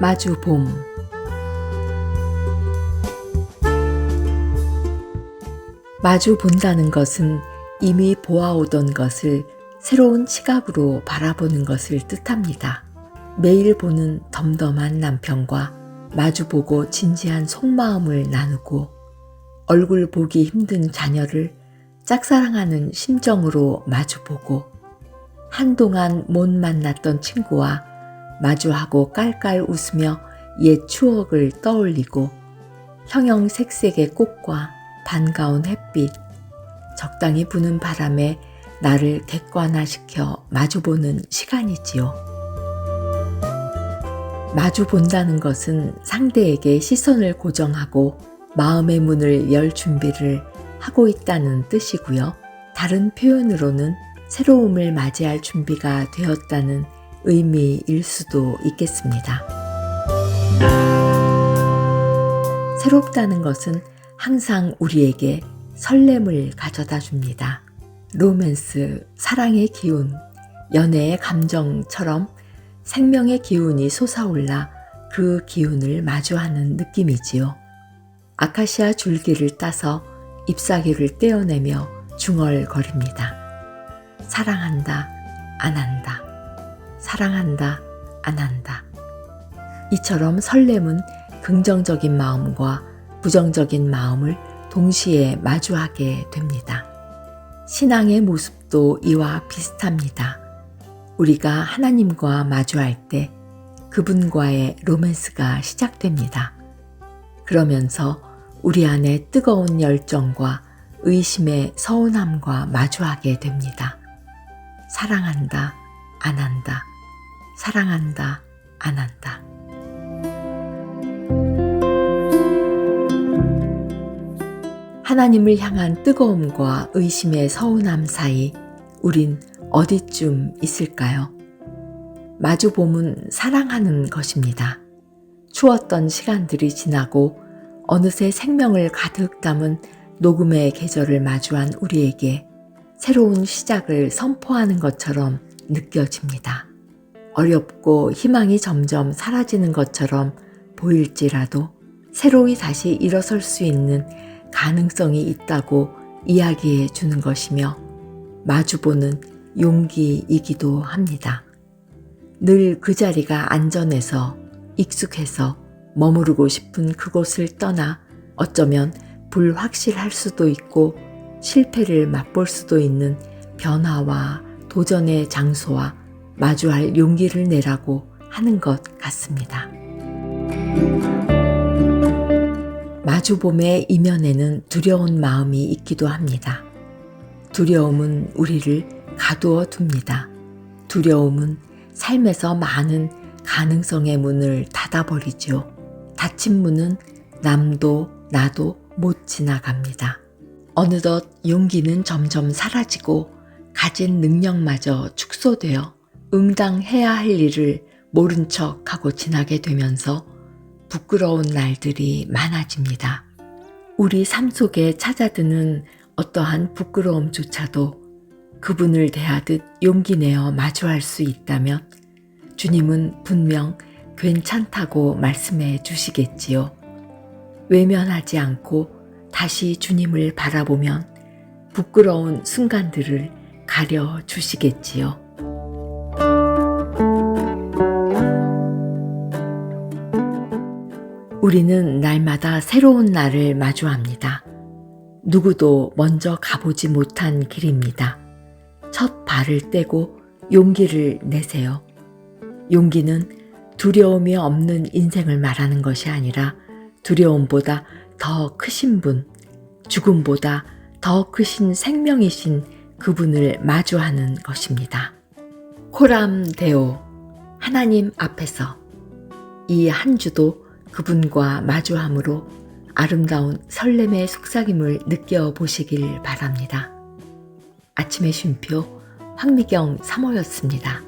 마주 봄 마주 본다는 것은 이미 보아오던 것을 새로운 시각으로 바라보는 것을 뜻합니다. 매일 보는 덤덤한 남편과 마주보고 진지한 속마음을 나누고 얼굴 보기 힘든 자녀를 짝사랑하는 심정으로 마주보고 한동안 못 만났던 친구와 마주하고 깔깔 웃으며 옛 추억을 떠올리고 형형색색의 꽃과 반가운 햇빛, 적당히 부는 바람에 나를 객관화시켜 마주보는 시간이지요. 마주본다는 것은 상대에게 시선을 고정하고 마음의 문을 열 준비를 하고 있다는 뜻이고요. 다른 표현으로는 새로움을 맞이할 준비가 되었다는 의미일 수도 있겠습니다. 새롭다는 것은 항상 우리에게 설렘을 가져다 줍니다. 로맨스, 사랑의 기운, 연애의 감정처럼 생명의 기운이 솟아올라 그 기운을 마주하는 느낌이지요. 아카시아 줄기를 따서 잎사귀를 떼어내며 중얼거립니다. 사랑한다, 안 한다. 사랑한다, 안 한다. 이처럼 설렘은 긍정적인 마음과 부정적인 마음을 동시에 마주하게 됩니다. 신앙의 모습도 이와 비슷합니다. 우리가 하나님과 마주할 때 그분과의 로맨스가 시작됩니다. 그러면서 우리 안에 뜨거운 열정과 의심의 서운함과 마주하게 됩니다. 사랑한다, 안 한다. 사랑한다, 안 한다. 하나님을 향한 뜨거움과 의심의 서운함 사이 우린 어디쯤 있을까요? 마주봄은 사랑하는 것입니다. 추웠던 시간들이 지나고 어느새 생명을 가득 담은 녹음의 계절을 마주한 우리에게 새로운 시작을 선포하는 것처럼 느껴집니다. 어렵고 희망이 점점 사라지는 것처럼 보일지라도 새로이 다시 일어설 수 있는 가능성이 있다고 이야기해 주는 것이며 마주보는 용기이기도 합니다. 늘 그 자리가 안전해서 익숙해서 머무르고 싶은 그곳을 떠나 어쩌면 불확실할 수도 있고 실패를 맛볼 수도 있는 변화와 도전의 장소와 마주할 용기를 내라고 하는 것 같습니다. 마주봄의 이면에는 두려운 마음이 있기도 합니다. 두려움은 우리를 가두어 둡니다. 두려움은 삶에서 많은 가능성의 문을 닫아버리죠. 닫힌 문은 남도 나도 못 지나갑니다. 어느덧 용기는 점점 사라지고 가진 능력마저 축소되어 응당해야 할 일을 모른 척 하고 지나게 되면서 부끄러운 날들이 많아집니다. 우리 삶 속에 찾아드는 어떠한 부끄러움조차도 그분을 대하듯 용기 내어 마주할 수 있다면 주님은 분명 괜찮다고 말씀해 주시겠지요. 외면하지 않고 다시 주님을 바라보면 부끄러운 순간들을 가려 주시겠지요. 우리는 날마다 새로운 날을 마주합니다. 누구도 먼저 가보지 못한 길입니다. 첫 발을 떼고 용기를 내세요. 용기는 두려움이 없는 인생을 말하는 것이 아니라 두려움보다 더 크신 분, 죽음보다 더 크신 생명이신 그분을 마주하는 것입니다. 코람 데오, 하나님 앞에서 이 한 주도 그분과 마주함으로 아름다운 설렘의 속삭임을 느껴보시길 바랍니다. 아침의 쉼표 황미경 사모였습니다.